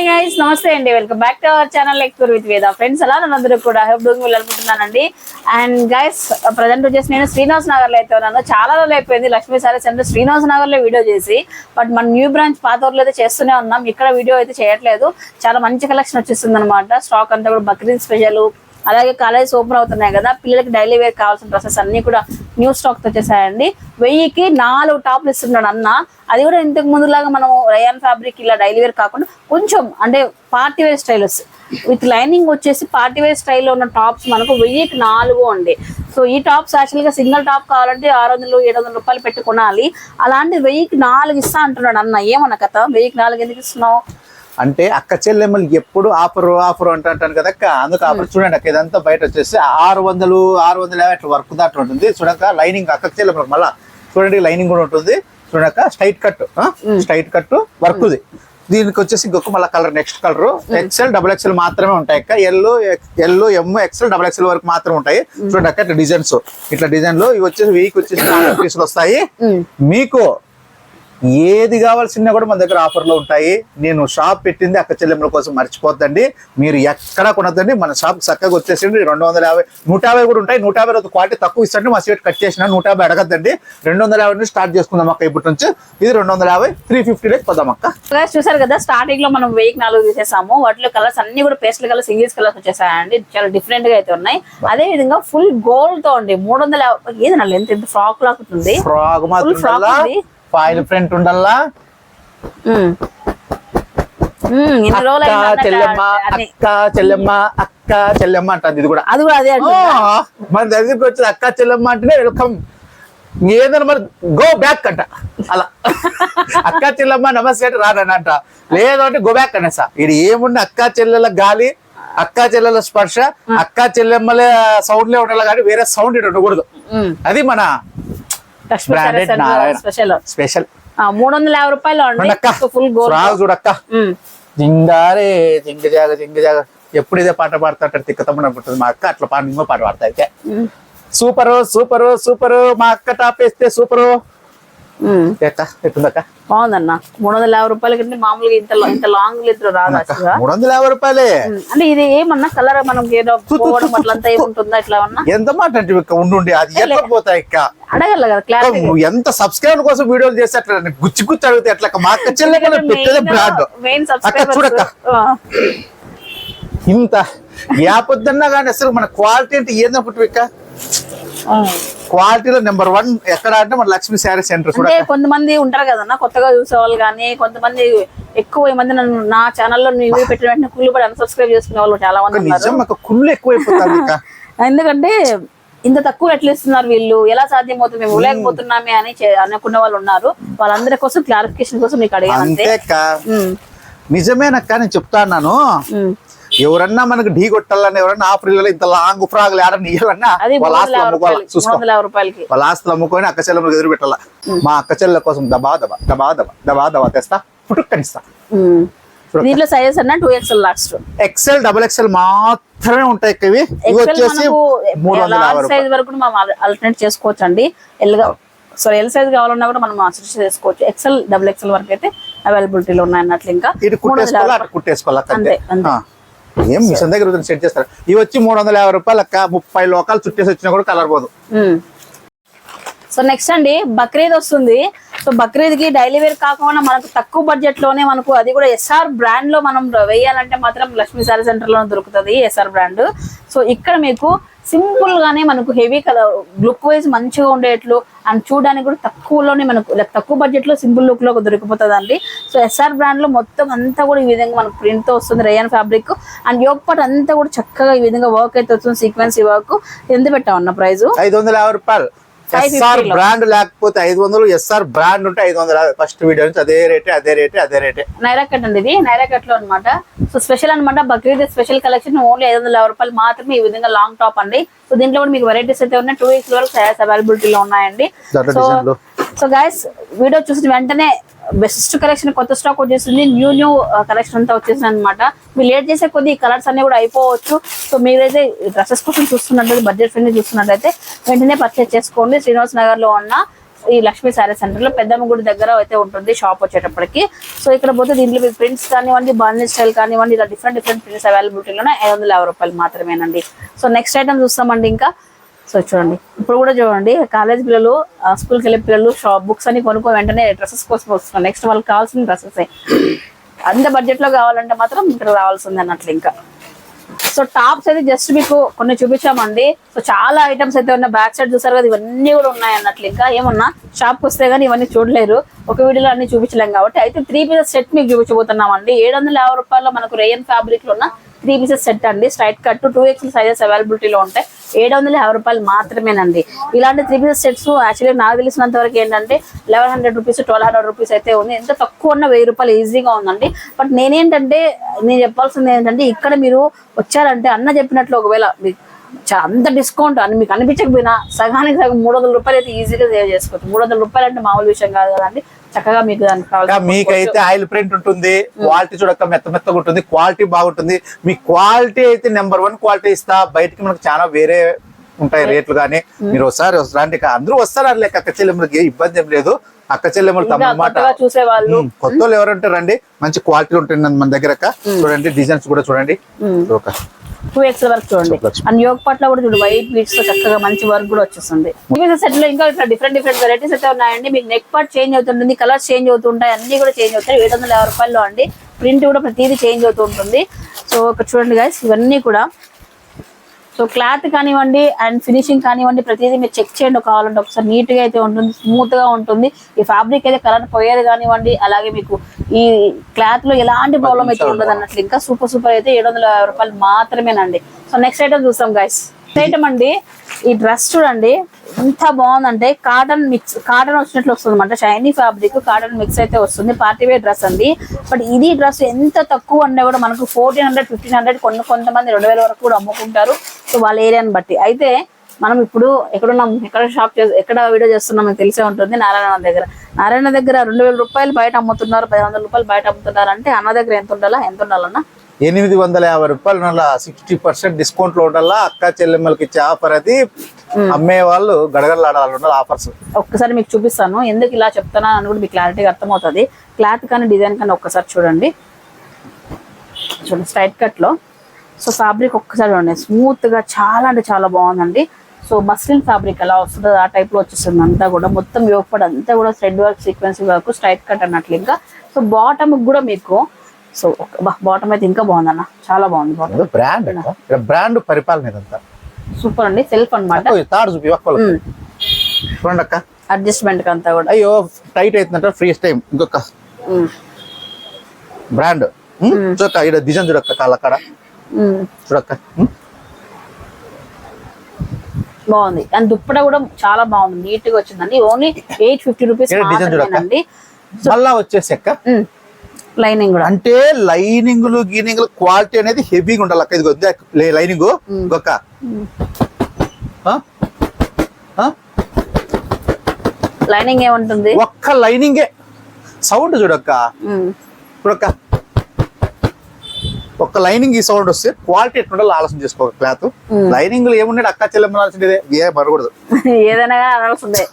Hi guys నమస్తే అండి. Welcome back to our channel explore with Veda friends అలా నన్నందరూ కూడా హెల్ప్ డూయింగ్ వెళ్ళాలనుకుంటున్నానండి అండ్ గైస్ ప్రజెంట్ వచ్చేసి నేను శ్రీనివాస్ నగర్లో అయితే ఉన్నాను. చాలా రోజులు అయిపోయింది. లక్ష్మీ సారీ సెంటర్ శ్రీనివాస్ నగర్లో వీడియో చేసి బట్ మన న్యూ బ్రాంచ్ పాత ఊర్లో అయితే చేస్తూనే ఉన్నాం. ఇక్కడ వీడియో అయితే చేయట్లేదు. చాలా మంచి కలెక్షన్ వచ్చేస్తుంది అనమాట స్టాక్ అంతా కూడా బక్రీద్ స్పెషల్ అలాగే కాలేజ్ ఓపెన్ అవుతున్నాయి కదా పిల్లలకి డైలీ వేర్ కావాల్సిన డ్రెస్సెస్ అన్ని కూడా న్యూ స్టాక్తో వచ్చేసాయండి. వెయ్యికి నాలుగు టాప్లు ఇస్తున్నాడు అన్న. అది కూడా ఇంతకు ముందులాగా మనం రయాన్ ఫ్యాబ్రిక్ ఇలా డైలీ వేర్ కాకుండా కొంచెం అంటే party wear styles with lining వచ్చేసి పార్టీ వేర్ స్టైల్లో ఉన్న టాప్స్ మనకు వెయ్యికి నాలుగు అండి. సో ఈ టాప్స్ యాక్చువల్గా సింగిల్ టాప్ కావాలంటే ఆరు వందలు ఏడు వందల రూపాయలు పెట్టుకోనాలి. అలాంటి వెయ్యికి నాలుగు ఇస్తా అంటున్నాడు అన్న. ఏమన్న కథ? వెయ్యికి నాలుగు ఎందుకు ఇస్తున్నావు? అంటే అక్క చెల్లెమ్మలు ఎప్పుడు ఆఫర్ ఆఫర్ అంటాను కదా అక్క. అందుకు ఆఫర్ చూడండి అక్క ఇదంతా బయట వచ్చేసి ఆరు వందలు ఆరు వందల యాభై అట్లా వర్క్ దాంట్లో ఉంటుంది. చూడక లైనింగ్ అక్క చెల్లెమ్మలకు మళ్ళా. చూడండి లైనింగ్ కూడా ఉంటుంది. చూడక స్ట్రైట్ కట్ స్ట్రైట్ కట్ వర్క్ది. దీనికి వచ్చేసి ఇంకొక మళ్ళీ colour next colour. XL double XL మాత్రమే ఉంటాయి అక్క. Yellow yellow M XL double XL వరకు మాత్రమే ఉంటాయి. చూడండి అక్క ఇట్లా డిజైన్స్. ఇట్లా డిజైన్లో ఇవి వచ్చేసి వీక్ వచ్చేసి పీసులు వస్తాయి. మీకు ఏది కావాల్సిన కూడా మన దగ్గర ఆఫర్లో ఉంటాయి. నేను షాప్ పెట్టింది అక్క చెల్లెమ్మల కోసం మర్చిపోద్దండి. మీరు ఎక్కడ కొనద్దండి. మన షాప్ చక్కగా వచ్చేసింది. రెండు వందల యాభై నూట యాభై కూడా ఉంటాయి. నూట యాభై రోజు క్వాలిటీ తక్కువ ఇస్తాండి మా సీట్ కట్ చేసిన నూట యాభై అడగద్దండి. రెండు వందల యాభై నుంచి స్టార్ట్ చేసుకుందాం అక్క ఇప్పటి నుంచి. ఇది రెండు వందల యాభై త్రీ ఫిఫ్టీ డేస్ పోదాం అక్క. చూసారు కదా స్టార్టింగ్లో మనం వెయ్యి నాలుగు తీసేసాము. వాటిలో కలర్స్ అన్ని కూడా పేస్టల్ కలర్స్ సింగిల్స్ కలర్స్ వచ్చేసాయండి. చాలా డిఫరెంట్గా అయితే ఉన్నాయి. అదే విధంగా ఫుల్ గోల్డ్తో అండి. మూడు వందల యాభై- ఏది నా లెంత్ ఎంత? ఫ్రాక్ లాగా ఉంటుంది ఫ్రాక్ మాత్రం ఫాయిల్ ఫ్రంట్ ఉండాలా ఉమ్. ఉమ్, ఎన్ని రోజులు అక్క అయిందన్నట్టు చెల్లెమ్మ అని. అక్క చెల్లెమ్మ అక్క చెల్లెమ్మ అంటుంది. ఇది కూడా. అది కూడా అదే అండి ఆ, మన దగ్గరికి వచ్చి అక్క చెల్లెమ్మ అంటేనే వెల్కమ్ ఏదైనా మరి గో బ్యాక్ అంట. అలా. అక్క చెల్లెమ్మ నమస్తే అంటే రానంట లేదంటే గో బ్యాక్ అనేసా. ఇది ఏముంది అక్క చెల్లెల గాలి అక్క చెల్లెల స్పర్శ అక్క చెల్లెమ్మల సౌండ్ లే ఉండాలి కానీ వేరే సౌండ్ ఇటు ఉండకూడదు. అది మన స్పెషల్ స్పెషల్. మూడు వందల యాభై రూపాయలు ఫుల్ గోల్డ్ చూడక్క. జింగారే జింగ జాగ జింగ జాగ. ఎప్పుడు ఇదే పాట పాడుతుంటారు తిక్కతమ్మని అనుకుంటుంది. మా అక్క అట్లా పాట ఇంకో పాట పాడతా అయితే. Super super super. మా అక్క టాప్ వేస్తే సూపరు. ఎక్క ఎట్టుందక్క? బాగుందన్న. మూడు వందల యాభై రూపాయల కంటే మామూలుగా ఇంత ఇంత లాంగ్ లెత్ర రాదు యాక్చువల్గా మూడు వందల యాభై రూపాయలే? అంటే ఇది ఏమన్నా కలర్ మనం ఏదో పోవడం అట్లంతా ఏముంటుందా ఇట్లా ఏమన్నా? ఎంత మాట అంటే ఇక్క ఉండుండి అది ఎట్లా పోతాయి ఇక్క? అడగల కదా క్లారిటీ నువ్వు ఎంత సబ్స్క్రైబర్ కోసం వీడియోలు చేస్తే అట్లా గుచ్చి గుచ్చి అడిగితే మా పెట్టేదే బ్రాండ్. అక్క చూడక్క. ఇంత కానీ అసలు మన క్వాలిటీ అంటే ఏందనుకుంటు ఇక్క? క్వాలిటీలో నెంబర్ వన్ ఎక్కడ అంటే మన లక్ష్మీ శారీ సెంటర్ అంటే కొంతమంది ఉంటారు కదన్నా కొత్తగా చూసేవాళ్ళు కానీ కొంతమంది ఎక్కువ మంది నన్ను నా ఛానల్లో నువ్వు పెట్టిన వెంటనే కుళ్ళు పడి అన్సబ్స్క్రైబ్ చేసుకునే వాళ్ళు చాలా మంది కుళ్ళు ఎక్కువైపోతుంది ఎందుకంటే ఇంత తక్కువ ఎట్లా ఇస్తున్నారు వీళ్ళు ఎలా సాధ్యమవుతుంది మేము ఇవ్వలేకపోతున్నామే అని అనుకున్న వాళ్ళు ఉన్నారు. వాళ్ళందరి కోసం క్లారిఫికేషన్ కోసం మీకు అడిగాను నిజమేనక్క నేను చెప్తాను. ఎవరన్నా మనకు ఢీ కొట్టాలని ఎవరన్నా ఆఫ్రిల్లో ఇంత లాంగ్ ఫ్రాగ్ ఆడని మూడు వాళ్ళ ఆస్తులు అమ్ముకోవాలి. వాళ్ళ ఆస్తులు అమ్ముకొని అక్క చెల్లెమ్మకి ఎదురు పెట్టాల? మా అక్క చెల్లెల కోసం దబా దబా దబా దబా దబా దబా తెస్తా పుట్టుకనిస్తా. దీంట్లో సైజెస్ అన్న two XL last XL double XL మాత్రమే ఉంటాయి ఇవి. వచ్చేసి లార్జ్ సైజ్ వరకు మనం ఆల్టర్నేట్ చేసుకోవచ్చు అండి ఎల్ సో ఎల్ సైజ్ కావాలన్నా కూడా మనం స్టిచ్ చేసుకోవచ్చు. ఎక్సెల్ డబుల్ ఎక్సెల్ వరకు అయితే అవైలబిలిటీలో ఉన్నాయి అన్నట్లు ఇంకా. కుట్టేసుకోవాలి అంతే. అంతే. ఏం మిషన్ దగ్గర సెట్ చేస్తారు? ఇవి వచ్చి మూడు వందల యాభై రూపాయలు అక్క ముప్పై లోకాలు చుట్టేసి వచ్చినా కూడా కలర్ పోదు. సో నెక్స్ట్ అండి బక్రీద్ వస్తుంది. సో బక్రీద్కి డైలీ వేర్ కాకుండా మనకు తక్కువ బడ్జెట్లోనే మనకు అది కూడా ఎస్ఆర్ బ్రాండ్లో మనం వేయాలంటే మాత్రం లక్ష్మీ సారీ సెంటర్లో దొరుకుతుంది ఎస్ఆర్ బ్రాండ్. సో ఇక్కడ మీకు సింపుల్ గానే మనకు హెవీ కలర్ లుక్ వైజ్ మంచిగా ఉండేట్లు అండ్ చూడడానికి కూడా తక్కువలోనే మనకు తక్కువ బడ్జెట్లో సింపుల్ లుక్లో దొరికిపోతుంది అండి సో ఎస్ఆర్ బ్రాండ్లో మొత్తం అంతా కూడా ఈ విధంగా మనకు ప్రింట్తో వస్తుంది rayon fabric and yoke part అంతా కూడా చక్కగా ఈ విధంగా వర్క్ అయితే వస్తుంది సీక్వెన్స్ ఈ వర్క్ ఎంత పెట్టామన్న ప్రైస్ ఐదు వందల యాభై రూపాయలు. ఎస్ఆర్లో. బ్రాండ్ లేకపోతే ఐదు వందలు ఎస్ఆర్ బ్రాండ్ ఉంటే ఐదు వందల. ఫస్ట్ వీడియో నుంచి అదే రేటే అదే రేటే అదే రేటే నైరా కట్ అండి ఇది. నైరా కట్లో అనమాట సో స్పెషల్ అనమాట బక్రీద్ స్పెషల్ కలెక్షన్ ఓన్లీ ఐదు వందల రూపాయలు మాత్రమే ఈ విధంగా లాంగ్ టాప్ అండి. సో దీంట్లో కూడా మీకు వెరైటీస్ అయితే ఉన్నాయి. టూ వీక్స్ వరకు సైజ్ అవైలబిలిటీలో ఉన్నాయండి. సో. సో గైస్ వీడియో చూసిన వెంటనే బెస్ట్ కలెక్షన్ కొత్త స్టాక్ వచ్చేసింది. న్యూ న్యూ కలెక్షన్ అంతా వచ్చేసింది అనమాట మీరు లేట్ చేసే కొద్ది కలర్స్ అన్ని కూడా అయిపోవచ్చు. సో మీరైతే డ్రెస్సెస్ కోసం చూస్తున్నట్లయితే బడ్జెట్ ఫ్రెండ్లీ చూస్తున్నట్లయితే వెంటనే పర్చేస్ చేసుకోండి. శ్రీనివాస్ నగర్లో ఉన్న ఈ లక్ష్మీ శారీ సెంటర్లో పెద్దమ్మ గుడి దగ్గర అయితే ఉంటుంది షాప్ వచ్చేటప్పటికి. సో ఇక్కడ పోతే దీంట్లో మీ ప్రింట్స్ కానివ్వండి బాండీ స్టైల్ కానివ్వండి ఇలా డిఫరెంట్ డిఫరెంట్ ప్రింట్స్ అవైలబిలిటీలోనే ఐదు వందల యాభై రూపాయలు మాత్రమేనండి. సో నెక్స్ట్ ఐటమ్ చూస్తామండి ఇంకా. సో చూడండి. ఇప్పుడు కూడా చూడండి కాలేజ్ పిల్లలు స్కూల్కి వెళ్ళే పిల్లలు షాప్ బుక్స్ అని కొనుక్కో వెంటనే డ్రెస్సెస్ కోసం వస్తున్నారు. నెక్స్ట్ వాళ్ళకి కావాల్సిన డ్రెస్సెస్ అంత బడ్జెట్లో కావాలంటే మాత్రం ఇక్కడ రావాల్సింది అన్నట్లు ఇంకా. సో టాప్స్ అయితే జస్ట్ మీకు కొన్ని చూపించామండి. సో చాలా ఐటమ్స్ అయితే ఉన్న బ్యాక్ సైడ్ చూసారు కదా ఇవన్నీ కూడా ఉన్నాయి అన్నట్లు ఇంకా. ఏమన్నా షాప్కి వస్తే కానీ ఇవన్నీ చూడలేరు. ఒక వీడియోలో అన్ని చూపించలేం కాబట్టి అయితే త్రీ పీసెస్ సెట్ మీకు చూపించబోతున్నామండి. ఏడు వందల యాభై రూపాయల్లో మనకు రేయన్ ఫ్యాబ్రిక్లో ఉన్న త్రీ పీసెస్ సెట్ అండి. Straight cut two XL sizes అవైలబిలిటీలో ఉంటాయి. ఏడు వందల యాభై రూపాయలు మాత్రమేనండి. ఇలాంటి త్రీ పీసెస్ సెట్స్ యాక్చువల్లీ నాకు తెలిసినంత వరకు ఏంటంటే eleven hundred rupees twelve hundred rupees అయితే ఉంది ఎంత తక్కువ ఉన్న వెయ్యి రూపాయలు ఈజీగా ఉందండి. బట్ నేనేంటంటే నేను చెప్పాల్సింది ఏంటంటే ఇక్కడ మీరు వచ్చారంటే అన్న చెప్పినట్లు ఒకవేళ అంత డిస్కౌంట్ అని మీకు అనిపించకపోయినా సగానికి సగం మూడు వందల రూపాయలు అయితే ఈజీగా సేవ్ చేసుకోవచ్చు. మూడు వందల రూపాయలు అంటే మామూలు విషయం కాదు కదండి. చక్కగా మీకు దానికి మీకైతే ఆయిల్ ప్రింట్ ఉంటుంది క్వాలిటీ చూడక మెత్త మెత్తగా ఉంటుంది క్వాలిటీ బాగుంటుంది. మీ క్వాలిటీ అయితే నెంబర్ వన్ క్వాలిటీ ఇస్తా. బయటికి మనకు చాలా వేరే ఉంటాయి రేట్లు కానీ. మీరు ఒకసారి రండి ఇక అందరూ వస్తారు లేక అక్క చెల్లెమ్మలకి? ఏ ఇబ్బంది ఏం లేదు. అక్క చెల్లెమ్మలు ఇంకా తమ మాట. కొత్తగా చూసే వాళ్ళు. ఉమ్, కొత్త వాళ్ళు ఎవరంటే రండి. మంచి క్వాలిటీ ఉంటుంది మన దగ్గర అక్క. చూడండి డిజైన్స్ కూడా చూడండి. ఒక టూ ఎక్స్ వరకు చూడండి. అండ్ యోగ పట్ల కూడా చూడు వైట్ బీట్స్తో చక్కగా మంచి వర్క్ కూడా వచ్చేస్తుంది. సెట్లో ఇంకా ఇట్లా డిఫరెంట్ డిఫరెంట్ వెరైటీస్ అయితే ఉన్నాయండి. మీకు నెక్ పార్ట్ చేంజ్ అవుతుంటుంది కలర్స్ చేంజ్ అవుతుంటాయి అన్ని కూడా చేంజ్ అవుతాయి. ఏడు వందల యాభై రూపాయల్లో అండి. ప్రింట్ కూడా ప్రతిదీ చేంజ్ అవుతూ ఉంటుంది. సో ఒక చూడండి గైస్ ఇవన్నీ కూడా. సో క్లాత్ కానివ్వండి అండ్ ఫినిషింగ్ కానివ్వండి ప్రతిదీ మీరు చెక్ చేయండి. కావాలంటే ఒకసారి నీట్గా అయితే ఉంటుంది స్మూత్గా ఉంటుంది. ఈ ఫ్యాబ్రిక్ అయితే కలర్ పోయేది కానివ్వండి అలాగే మీకు ఈ క్లాత్లో ఎలాంటి ప్రాబ్లం అయితే ఉండదు అన్నట్లు ఇంకా సూపర్ సూపర్ అయితే ఏడు వందల యాభై రూపాయలు మాత్రమేనండి. సో నెక్స్ట్ ఐటమ్ చూస్తాం గైస్ ఐటమ్ అండి ఈ డ్రెస్ చూడండి. ఎంత బాగుందంటే కాటన్ మిక్స్ కాటన్ వచ్చినట్లు వస్తుంది అనమాట షైనీ ఫ్యాబ్రిక్ కాటన్ మిక్స్ అయితే వస్తుంది. పార్టీ వేర్ డ్రెస్ అండి. బట్ ఇది డ్రెస్ ఎంత తక్కువ అంటే కూడా మనకు ఫోర్టీన్ హండ్రెడ్ ఫిఫ్టీన్ హండ్రెడ్ కొన్ని కొంతమంది రెండు వేల వరకు కూడా అమ్ముకుంటారు. సో వాళ్ళ ఏరియాని బట్టి. అయితే మనం ఇప్పుడు ఎక్కడున్నాం? ఎక్కడ షాప్ చేసి ఎక్కడ వీడియో చేస్తున్నాం తెలిసే ఉంటుంది నారాయణ దగ్గర. నారాయణ దగ్గర రెండు వేల రూపాయలు బయట అమ్ముతున్నారు పది వందల రూపాయలు బయట అమ్ముతున్నారు అంటే అన్న దగ్గర ఎంత ఉండాలా? ఎంత ఉండాలన్నా? ఎనిమిది వందల యాభై రూపాయలు నల్ల సిక్స్టీ పర్సెంట్ డిస్కౌంట్లో ఉండాలా? అక్క చెల్లెమ్మలకి ఇచ్చే ఆఫర్ అది. అమ్మే వాళ్ళు గడగడలాడాలి ఉండాలి ఆఫర్స్ ఒక్కసారి మీకు చూపిస్తాను. ఎందుకు ఇలా చెప్తానా అని కూడా మీకు క్లారిటీగా అర్థమవుతుంది. క్లాత్ కానీ డిజైన్ కానీ ఒక్కసారి చూడండి. చూడండి స్ట్రైట్ కట్లో. సో ఫ్యాబ్రిక్ ఒక్కసారి చూడండి. స్మూత్గా చాలా అంటే చాలా బాగుందండి. సో మస్లిన్ ఫ్యాబ్రిక్ ఎలా వస్తుందో ఆ టైప్లో వచ్చేస్తుంది. అంతా కూడా మొత్తం యోగపడి అంతా కూడా thread work sequence work straight cut అన్నట్లు ఇంకా. సో బాటమ్ కూడా మీకు సో బాటమ్ అయితే ఇంకా బాగుందన్న. చాలా బాగుంది బాటమ్ బ్రాండ్ బ్రాండ్ పరిపాలన ఇదంతా. సూపర్ అండి సెల్ఫ్ తాడు చూపి చూడండి అక్క. అడ్జస్ట్మెంట్ అంతా కూడా. అయ్యో టైట్ అవుతుందంట ఫ్రీ టైం ఇంకొక. బ్రాండ్ చూడక్క ఇక్కడ డిజైన్ చూడక్క కాళ్ళ అక్కడ ఉమ్. చూడక్క. బాగుంది. అండ్ దుప్పట కూడా చాలా బాగుంది. నీట్గా వచ్చిందండి ఓన్లీ ఎయిట్ ఫిఫ్టీ రూపీస్. మాత్రమేనండి. మళ్ళా వచ్చేసి అక్క. లైనింగ్ కూడా. అంటే లైనింగ్లు గీనింగ్లు క్వాలిటీ అనేది హెవీగా ఉండాలి అక్క. ఇది లైనింగ్? ఆ? లైనింగ్ ఏముంటుంది? ఒక్క లైనింగే సౌండ్ చూడక్క ఉమ్. ఒక్క లైనింగ్ ఈ సౌండ్ వస్తే క్వాలిటీ ఎట్లుండాలో ఆలోచన చేసుకోవాలి క్లాత్. లైనింగ్ ఏమున్నాడు అక్క చెల్లెమ్మనాల్సిందే ఏ మరకూడదు ఏదైనా అనాల్సిందే.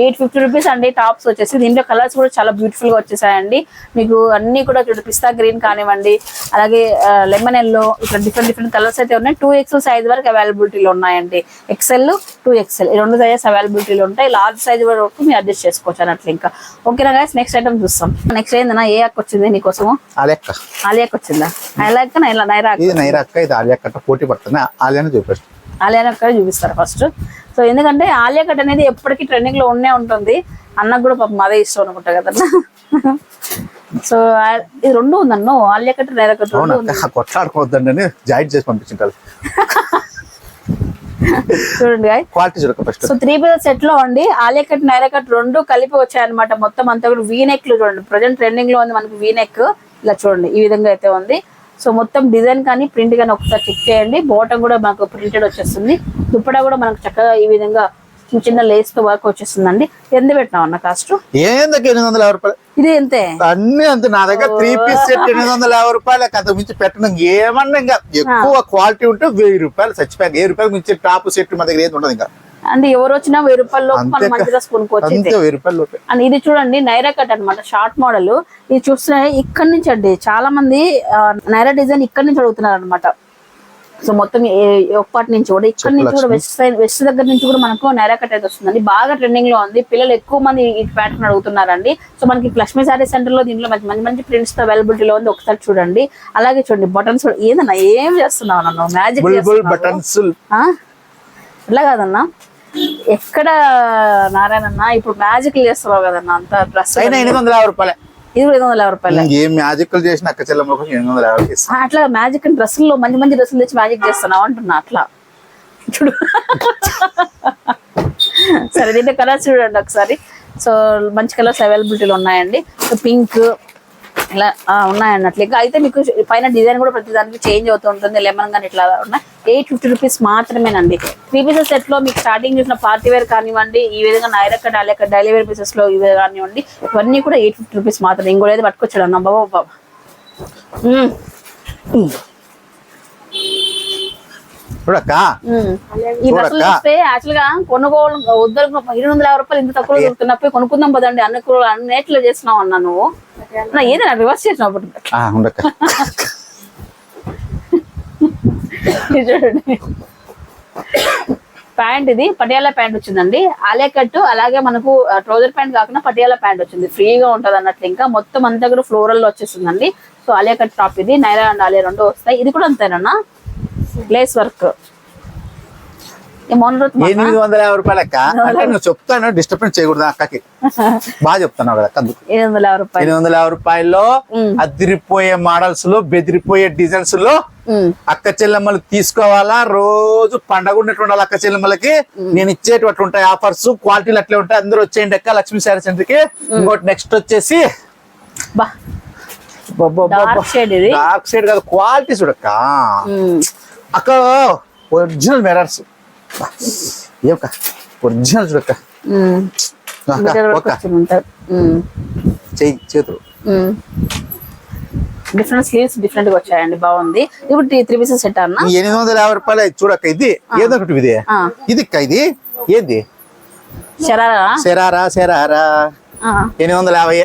ఎయిట్ ఫిఫ్టీ రూపీస్ అండి టాప్స్ వచ్చేసి. దీంట్లో కలర్స్ కూడా చాలా బ్యూటిఫుల్గా వచ్చేసాయండి. మీకు అన్ని కూడా చూడు పిస్తా గ్రీన్ కానివ్వండి అలాగే లెమన్ ఎల్లో ఇట్లా డిఫరెంట్ డిఫరెంట్ కలర్స్ అయితే ఉన్నాయి. టూ ఎక్స్ఎల్ సైజ్ వరకు అవైలబిలిటీలో ఉన్నాయండి. ఎక్సెల్ టూ ఎక్స్ఎల్ ఈ రెండు సైజెస్ అవైలబిలిటీలో ఉంటాయి. లార్జ్ సైజ్ వరకు మీరు అడ్జస్ట్ చేసుకోవచ్చు అన్నట్లు ఇంకా. ఓకేనా గైస్ నెక్స్ట్ ఐటమ్ చూస్తాం. నెక్స్ట్ ఏందన్నా? ఏ అక్క వచ్చింది నీకోసము? ఆలియాకి వచ్చిందా? నైలా నైరా ఇది నైరా అక్క ఇది పోటీ పడుతుంది. ఆలియానే చూపిస్తాను ఆలియా కట్ చూపిస్తారు ఫస్ట్ సో ఎందుకంటే ఆలియా కట్ అనేది ఎప్పటికీ ట్రెండింగ్లో ఉండే ఉంటుంది. అన్నకు కూడా పాపం అదే ఇష్టం అనుకుంటా కదా. సో ఇది రెండు ఉందన్నో? ఆలియా కట్ నైరా కట్ కొట్లాడుకోవద్దండి జాయిన్ చేసి పంపించింటారు. చూడండి. Quality first so three pieces సెట్లో అండి. ఆలియా కట్ నైరా కట్ రెండు కలిపి వచ్చాయన్నమాట. మొత్తం అంతా కూడా వీ నెక్లో చూడండి. ప్రజెంట్ ట్రెండింగ్లో ఉంది మనకి వీ నెక్ ఇలా చూడండి ఈ విధంగా అయితే ఉంది. సో మొత్తం డిజైన్ కానీ ప్రింట్ కానీ ఒకసారి చెక్ చేయండి. బాటమ్ కూడా మనకు ప్రింటెడ్ వచ్చేస్తుంది. దుప్పటా కూడా మనకు చక్కగా ఈ విధంగా చిన్న చిన్న లేస్తో వర్క్ వచ్చేస్తుందండి. ఎంత పెట్టినాం అన్న కాస్ట్ ఎనిమిది వందల యాభై రూపాయలు? ఇది ఎంతే? అన్ని అంతే. నా దగ్గర త్రీ పీస్ సెట్ ఎనిమిది వందల యాభై రూపాయలు. అంత మించి పెట్టడం ఏమన్నా ఇంకా ఎక్కువ క్వాలిటీ ఉంటే వెయ్యి రూపాయలు చచ్చిపోయాక వెయ్యి రూపాయలు మించి టాప్ సెట్ మన దగ్గర ఏది ఉండదు ఇంకా. అంటే ఎవరు వచ్చినా వెయ్యి రూపాయల్లో మనం అంతే మంచి డ్రెస్ కొనుక్కోవచ్చు అంతే వెయ్యి రూపాయలు. అండ్ ఇది చూడండి నైరా కట్ అన్నమాట షార్ట్ మోడల్ ఇది చూస్తే ఇక్కడ నుంచి అండి చాలా మంది నైరా డిజైన్ ఇక్కడ నుంచి అడుగుతున్నారు అనమాట సో మొత్తం ఒక్కటి నుంచి కూడా ఇక్కడ నుంచి కూడా వెస్ట్ సైడ్ వెస్ట్ దగ్గర నుంచి కూడా మనకు నైరా కట్ అయితే వస్తుందండి. బాగా ట్రెండింగ్లో ఉంది. పిల్లలు ఎక్కువ మంది ఈ ప్యాటర్న్ అడుగుతున్నారండి. సో మనకి లక్ష్మీ సారీ సెంటర్లో దీంట్లో మంచి మంచి మంచి ప్రింట్స్తో అవైలబిలిటీ లో ఉంది. ఒకసారి చూడండి. అలాగే చూడండి బటన్స్ ఏదన్నా ఏం చేస్తున్నావు నన్ను? మ్యాజిక్ బటన్స్ ఇలా కాదన్నా. ఎక్కడ నారాయణన్న ఇప్పుడు మ్యాజిక్ చేస్తున్నావు కదన్నా అంత డ్రెస్ ఎనిమిది వందల యాభై రూపాయలే. ఇది కూడా ఐదు వందల యాభై రూపాయలు. ఏం మ్యాజిక్లు చేసిన అక్క చెల్లెమ్మ కోసం ఎనిమిది వందల యాభై అట్లా మ్యాజిక్ డ్రెస్సుల్లో మంచి మంచి డ్రెస్సులు తెచ్చి మ్యాజిక్ చేస్తున్నావు అంటున్నా అట్లా. చూడు. సరే దీంట్లో కలర్స్ చూడండి ఒకసారి. సో మంచి కలర్స్ అవైలబిలిటీలో ఉన్నాయండి. పింక్ ఇలా ఉన్నాయన్నట్లు. ఇంకా అయితే మీకు పైన డిజైన్ కూడా ప్రతి దానికి చేంజ్ అవుతూ ఉంటుంది. లెమన్ కానీ ఇట్లా ఉన్నాయి ఎయిట్ ఫిఫ్టీ రూపీస్ మాత్రమేనండి. త్రీ పీసెస్ సెట్లో మీకు స్టార్టింగ్ చూసిన పార్టీ వేర్ కానివ్వండి ఈ విధంగా నైరక్క డాలేక డైలీ వేర్ పీసెస్లో ఇవి కానివ్వండి ఇవన్నీ కూడా ఎయిట్ ఫిఫ్టీ రూపీస్ మాత్రమే. ఇంకోటి ఏదో పట్టుకొచ్చాడు అన్న. బాబా బాబా చూడక్క? మ్మ్. ఈ డ్రెస్సులు చూస్తే యాక్చువల్గా కొనుగోలు వద్దరు వందల యాభై రూపాయలు ఇంత తక్కువ దొరుకుతున్నప్పుడు కొనుక్కుందాం పదండి అన్ని కూరలు అన్నిట్లో చేసినావు అన్నా నువ్వు. నా ఏది నా రివర్స్ ఉండక్క. చూడండి. ప్యాంట్ ఇది పటియాలా ప్యాంట్ వచ్చిందండి. ఆలియా కట్ అలాగే మనకు ట్రౌజర్ ప్యాంట్ కాకుండా పటియాలా ప్యాంట్ వచ్చింది. ఫ్రీగా ఉంటది అన్నట్లు ఇంకా. మొత్తం అంతా కూడా ఫ్లోరల్లో వచ్చేస్తుందండి. సో ఆలియా కట్ టాప్ ఇది నైరా అండ్ ఆలియా రెండు వస్తాయి. ఇది కూడా అంతేనా లేస్ వర్క్. ఎనిమిది వందల యాభై రూపాయలు అక్క. అంటే నువ్వు చెప్తాను డిస్టర్బెన్స్ చేయకూడదు అక్కకి. బాగా చెప్తున్నావు కదా అక్క అందుకు. ఎనిమిది వందల యాభై రూపాయల్లో అదిరిపోయే మోడల్స్లో బెదిరిపోయే డిజైన్స్లో. అక్క చెల్లెమ్మలు తీసుకోవాలా? రోజు పండగ ఉన్నట్టు ఉండాలి అక్క చెల్లెమ్మలకి. నేను ఇచ్చేటట్లు ఉంటాయి ఆఫర్స్ క్వాలిటీలు అట్లే ఉంటాయి. అందరూ వచ్చేయండి అక్క లక్ష్మీ శారీ సెంటర్కి ఇంకోటి నెక్స్ట్ వచ్చేసి డార్క్ షేడ్ కాదు క్వాలిటీ చూడక్క. అక్క ఒరిజినల్ మిరర్స్ ఏమక్క ఒరిజినల్ చూడక్క. చెయ్యి చేతులు. డిఫరెంట్ స్లీవ్స్ డిఫరెంట్గా వచ్చాయండి బాగుంది. ఇప్పుడు త్రీ పీసెస్ సెట్ అన్న. ఎనిమిది వందల యాభై రూపాయలు ఇది. చూడక్క ఇది. ఏదొకటి ఇది. ఆ. ఇది అక్క ఇది. ఏంది? శరారా శరారా శరారా ఆ, ఎనిమిది వందల యాభై.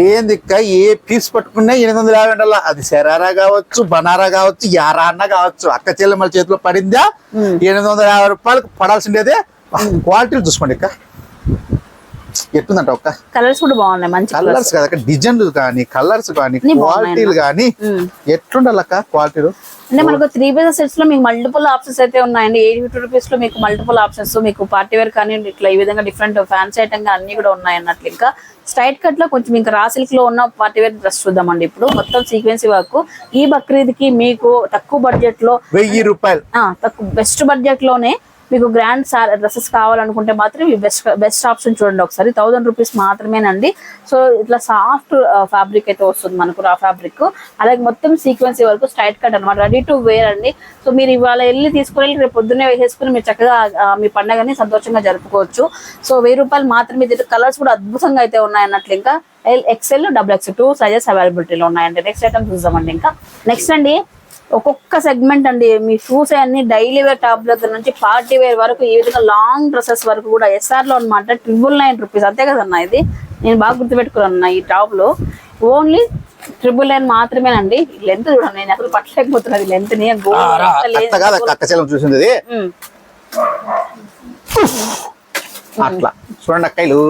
ఏంది ఏ పీస్ పట్టుకున్నా ఎనిమిది వందల యాభై ఉండాల అది శరారా కావచ్చు బనారా కావచ్చు యారా అన్న కావచ్చు. అక్క చెల్లెమ్మల చేతిలో పడిందా? ఎనిమిది వందల యాభై రూపాయలకు పడాల్సిండేదే? క్వాలిటీలు చూసుకోండి అక్క. ఎట్టుందంట ఒక్క? కలర్స్ కూడా బాగున్నాయి మంచి కలర్స్ కదా డిజైన్లు కానీ కలర్స్ కానీ క్వాలిటీలు కానీ. ఎట్లుండాలక్క క్వాలిటీలు అంటే మనకు త్రీ పీసెస్ సెట్స్లో మీకు మల్టిపుల్ ఆప్షన్స్ అయితే ఉన్నాయండి. ఎయిట్ ఫిఫ్టీ రూపీస్లో మీకు మల్టిపుల్ ఆప్షన్స్ మీకు పార్టీ వేర్ కానీ ఇట్లా ఈ విధంగా డిఫరెంట్ ఫ్యాన్సీ ఐటమ్గా అన్ని కూడా ఉన్నాయి అన్నట్లు ఇంకా. స్ట్రైట్ కట్లో కొంచెం ఇంకా రా సిల్క్లో ఉన్న పార్టీ వేర్ డ్రెస్ చూద్దామండి ఇప్పుడు. మొత్తం సీక్వెన్సీ వర్క్. ఈ బక్రీద్కి మీకు తక్కువ బడ్జెట్లో వెయ్యి రూపాయలు. తక్కువ బెస్ట్ బడ్జెట్లోనే మీకు గ్రాండ్ సార్ డ్రెస్సెస్ కావాలనుకుంటే మాత్రం ఈ బెస్ట్ బెస్ట్ ఆప్షన్ చూడండి ఒకసారి. థౌసండ్ రూపీస్ మాత్రమేనండి. సో ఇట్లా సాఫ్ట్ ఫ్యాబ్రిక్ అయితే వస్తుంది మనకు రా ఫ్యాబ్రిక్ అలాగే మొత్తం సీక్వెన్సీ వరకు స్ట్రైట్ కట్ అనమాట రెడీ టు వేర్ అండి. సో మీరు ఇవాళ వెళ్ళి తీసుకుని వెళ్ళి రేపు పొద్దున్నే వేసేసుకుని మీరు చక్కగా మీ పండగని సంతోషంగా జరుపుకోవచ్చు. సో వెయ్యి రూపాయలు మాత్రమే దీంట్లో కలర్స్ కూడా అద్భుతంగా అయితే ఉన్నాయి అన్నట్లు ఇంకా L XL double X two sizes అవైలబిలిటీలో ఉన్నాయండి. నెక్స్ట్ ఐటమ్ చూద్దామండి ఇంకా. నెక్స్ట్ అండి ఒక్కొక్క సెగ్మెంట్ అండి. మీ షూస్ అన్ని డైలీ వేర్ టాప్ దగ్గర నుంచి పార్టీ వేర్ వరకు ఈ విధంగా లాంగ్ డ్రెస్సెస్ వరకు కూడా ఎస్ఆర్లో అనమాట ట్రిపుల్ నైన్ రూపీస్ అంతే కదన్నా ఇది? నేను బాగా గుర్తుపెట్టుకున్నాను ఈ టాప్లో. ఓన్లీ ట్రిపుల్ నైన్ మాత్రమేనండి. లెంత్ చూడండి నేను అసలు పట్టలేకపోతున్నది లెంత్ చూసింది అట్లా. చూడండి అక్కలు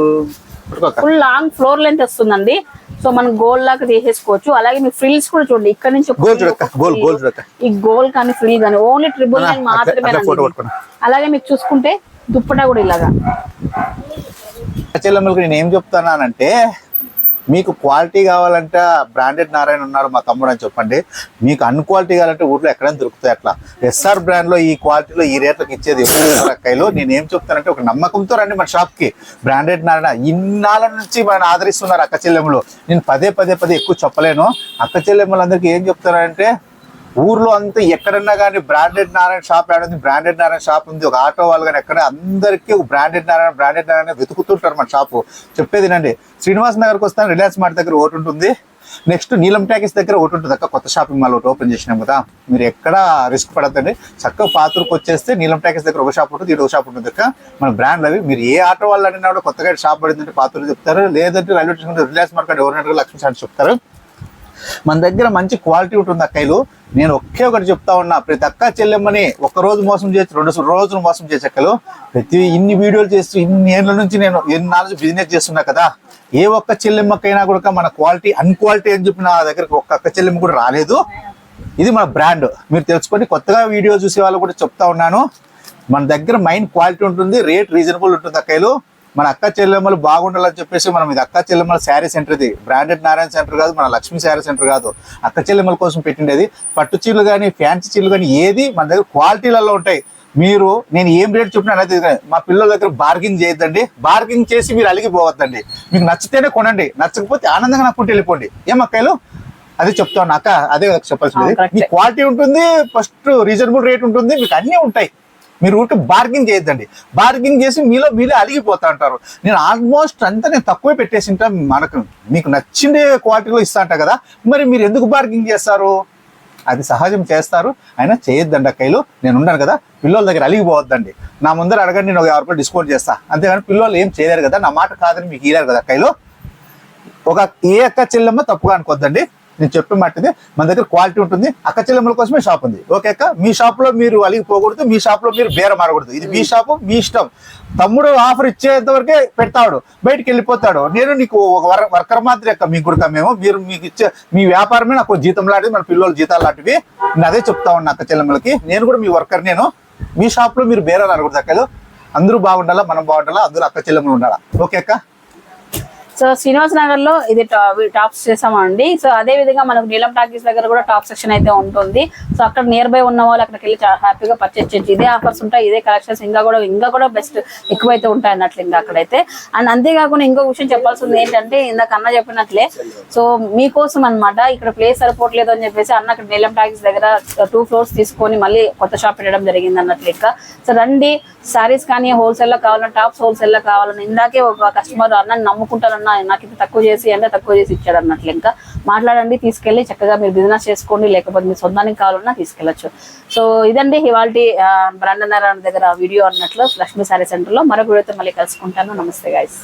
ఫుల్ లాంగ్ ఫ్లోర్ లెంత్ వస్తుందండి. సో మనం గోల్ లాగా తీసేసుకోవచ్చు. అలాగే మీ ఫ్రిల్స్ కూడా చూడండి. ఇక్కడ నుంచి గోల్ గోల్ ఈ గోల్ కానీ ఫ్రిల్ కానీ ఓన్లీ ట్రిపుల్ నైన్ మాత్రమే. అలాగే మీకు చూసుకుంటే దుప్పటా కూడా ఇలాగా. చెల్లెమ్మలకి నేను ఏం చెప్తున్నానంటే మీకు క్వాలిటీ కావాలంటే బ్రాండెడ్ నారాయణ ఉన్నారు మా తమ్ముడు అని చెప్పండి. మీకు అన్ క్వాలిటీ కావాలంటే ఊర్లో ఎక్కడైనా దొరుకుతాయి అట్లా. ఎస్ఆర్ బ్రాండ్లో ఈ క్వాలిటీలో ఈ రేట్లకు ఇచ్చేది అక్కయ్యలో నేను ఏం చెప్తానంటే ఒక నమ్మకంతో రండి మన షాప్కి. బ్రాండెడ్ నారాయణ ఇన్నాళ్ళ నుంచి మన ఆదరిస్తున్నారు అక్క చెల్లెములు. నేను పదే పదే పదే ఎక్కువ చెప్పలేను. అక్క చెల్లెమ్మలందరికీ ఏం చెప్తానంటే ఊర్లో అంతా ఎక్కడన్నా కానీ బ్రాండెడ్ నారాయణ షాప్ ఏడుంది బ్రాండెడ్ నారాయణ షాప్ ఉంది. ఒక ఆటో వాళ్ళు కానీ ఎక్కడ అందరికీ బ్రాండెడ్ నారాయణ బ్రాండెడ్ నారాయణ వెతుకుతుంటారు మన షాపు చెప్పేది నండి శ్రీనివాస్ నగర్కి వస్తాను రిలయన్స్ మార్ట్ దగ్గర ఒకటి ఉంటుంది. నెక్స్ట్ నీలం ట్యాకిస్ దగ్గర ఒకటి ఉంటుంది. అక్క కొత్త షాపింగ్ మాల్ ఒకటి ఓపెన్ చేసినాం కదా. మీరు ఎక్కడ రిస్క్ పడద్దండి. చక్కగా పాత్రకు వచ్చేస్తే నీలం ట్యాకిస్ దగ్గర ఒక షాప్ ఉంటుంది ఇది ఒక షాప్ ఉంటుంది అక్క. మన బ్రాండ్ అవి. మీరు ఏ ఆటో వాళ్ళు అడిగినా కూడా కొత్తగా షాప్ పడిందంటే పాత్రలు చెప్తారు. లేదంటే రైల్వే స్టేషన్ రిలయన్స్ మార్కెట్ ఎవరినట్టు లక్ష్మీ సార్ చెప్తారు. మన దగ్గర మంచి క్వాలిటీ ఉంటుంది అక్కలు నేను ఒకే ఒకటి చెప్తా ఉన్నా ప్రతి అక్క చెల్లెమ్మని ఒక రోజు మోసం చేసి రెండు రోజులు మోసం చేసే అక్కలు ప్రతి ఇన్ని వీడియోలు చేస్తూ ఇన్ని ఏళ్ళ నుంచి నేను ఎన్నాళ్ళు బిజినెస్ చేస్తున్నా కదా ఏ ఒక్క చెల్లెమ్మకైనా కూడా మన క్వాలిటీ అన్క్వాలిటీ అని చెప్పి నా దగ్గరికి ఒక్క అక్క చెల్లెమ్మ కూడా రాలేదు. ఇది మన బ్రాండ్ మీరు తెలుసుకోండి కొత్తగా వీడియో చూసే వాళ్ళు కూడా చెప్తా ఉన్నాను. మన దగ్గర మైండ్ క్వాలిటీ ఉంటుంది రేట్ రీజనబుల్ ఉంటుంది అక్కలు మన అక్క చెల్లెమ్మలు బాగుండాలని చెప్పేసి మనం ఇది అక్క చెల్లెమ్మల శారీ సెంటర్ ఇది. బ్రాండెడ్ నారాయణ సెంటర్ కాదు మన లక్ష్మీ శారీ సెంటర్ కాదు. అక్క చెల్లెమ్మల కోసం పెట్టిండేది. పట్టు చీరలు కానీ ఫ్యాన్సీ చీరలు కానీ ఏది మన దగ్గర క్వాలిటీలలో ఉంటాయి. మీరు నేను ఏం రేట్ చెప్పినా అనేది. మా పిల్లల దగ్గర బార్గింగ్ చేయొద్దండి. బార్గింగ్ చేసి మీరు అలిగిపోవద్దండి. మీకు నచ్చితేనే కొనండి. నచ్చకపోతే ఆనందంగా నక్కుంటూ వెళ్ళిపోండి ఏం అక్కలు అదే చెప్తాను. అక్క అదే చెప్పాల్సింది. మీ క్వాలిటీ ఉంటుంది ఫస్ట్ రీజనబుల్ రేట్ ఉంటుంది మీకు అన్నీ ఉంటాయి. మీరు ఊరికి బార్గింగ్ చేయొద్దండి. బార్గింగ్ చేసి మీలో మీరే అలిగిపోతా అంటారు నేను ఆల్మోస్ట్ అంతా నేను తక్కువే పెట్టేసి మనకు మీకు నచ్చిన క్వాలిటీలో ఇస్తా అంట కదా. మరి మీరు ఎందుకు బార్గింగ్ చేస్తారు? అది సహజం చేస్తారు. అయినా చేయొద్దండి అక్కయ్యలు. నేను ఉన్నాను కదా. పిల్లల దగ్గర అలిగిపోవద్దండి. నా ముందర అడగండి నేను ఒక యాభై రూపాయలు డిస్కౌంట్ చేస్తా. అంతేగాని పిల్లలు ఏం చేయలేరు కదా. నా మాట కాదని మీకు ఇయ్యారు కదా అక్కయ్యలు. ఒక ఏ అక్క చెల్లెమ్మ తప్పుగా అనుకోద్దండి. నేను చెప్పే మట్టిది మన దగ్గర క్వాలిటీ ఉంటుంది. అక్క చెల్లెమ్మల కోసమే షాప్ ఉంది. ఓకే అక్క? మీ షాప్లో మీరు అలిగిపోకూడదు మీ షాప్లో మీరు బేరం ఆడకూడదు. ఇది మీ షాపు మీ ఇష్టం. తమ్ముడు ఆఫర్ ఇచ్చేంత వరకే పెడతాడు బయటికి వెళ్ళిపోతాడు. నేను నీకు ఒక వర్ వర్కర్ మాత్రమే అక్క మీకు కూడా మేము. మీరు మీకు ఇచ్చే మీ వ్యాపారమే నాకు జీతం లాంటిది మన పిల్లల జీతాలు లాంటివి. నేను అదే చెప్తా ఉన్నా అక్క చెల్లెమ్మలకి. నేను కూడా మీ వర్కర్ నేను. మీ షాప్లో మీరు బేరాలు ఆడకూడదు అక్కలు. అందరూ బాగుండాలా? మనం బాగుండాలా? అందులో అక్క చెల్లెమ్మలు ఉండాలా? ఓకే అక్క? సో శ్రీనివాస్ నగర్లో ఇది టాప్స్ చేసామండి. సో అదే విధంగా మనకు నీలం టాకీస్ దగ్గర కూడా టాప్ సెక్షన్ అయితే ఉంటుంది. సో అక్కడ నియర్ బై ఉన్న వాళ్ళు అక్కడికి వెళ్ళి చాలా హ్యాపీగా పర్చేస్ చేయొచ్చు. ఇదే ఆఫర్స్ ఉంటాయి ఇదే కలెక్షన్స్ ఇంకా కూడా ఇంకా కూడా బెస్ట్ ఎక్కువైతే ఉంటాయి అన్నట్లు ఇంకా అక్కడైతే. అండ్ అంతేకాకుండా ఇంకో విషయం చెప్పాల్సింది ఏంటంటే ఇందాక అన్న చెప్పినట్లే సో మీకోసం అన్నమాట ఇక్కడ ప్లేస్ సరిపోవట్లేదు అని చెప్పేసి అన్న అక్కడ నీలం టాకీస్ దగ్గర టూ ఫ్లోర్స్ తీసుకొని మళ్ళీ కొత్త షాప్ పెట్టడం జరిగింది అన్నట్లు ఇంకా. సో రండి సారీస్ కానీ హోల్సేల్లో కావాలన్నా టాప్స్ హోల్సేల్లో కావాలన్నా ఇందాకే ఒక కస్టమర్ అన్న నమ్ముకుంటారన్న నాకు ఇంత తక్కువ చేసి అంటే తక్కువ చేసి ఇచ్చాడు అన్నట్లు. ఇంకా మాట్లాడండి తీసుకెళ్ళి చక్కగా మీరు బిజినెస్ చేసుకోండి లేకపోతే మీ సొంతానికి కావాలన్నా తీసుకెళ్ళచ్చు. సో ఇదండి ఇవాళ బ్రాండ్ నారాయణ దగ్గర వీడియో అన్నట్లు లక్ష్మీ సారీ సెంటర్లో మరొక వీడియోతో మళ్ళీ కలుసుకుంటాను. నమస్తే గాయస్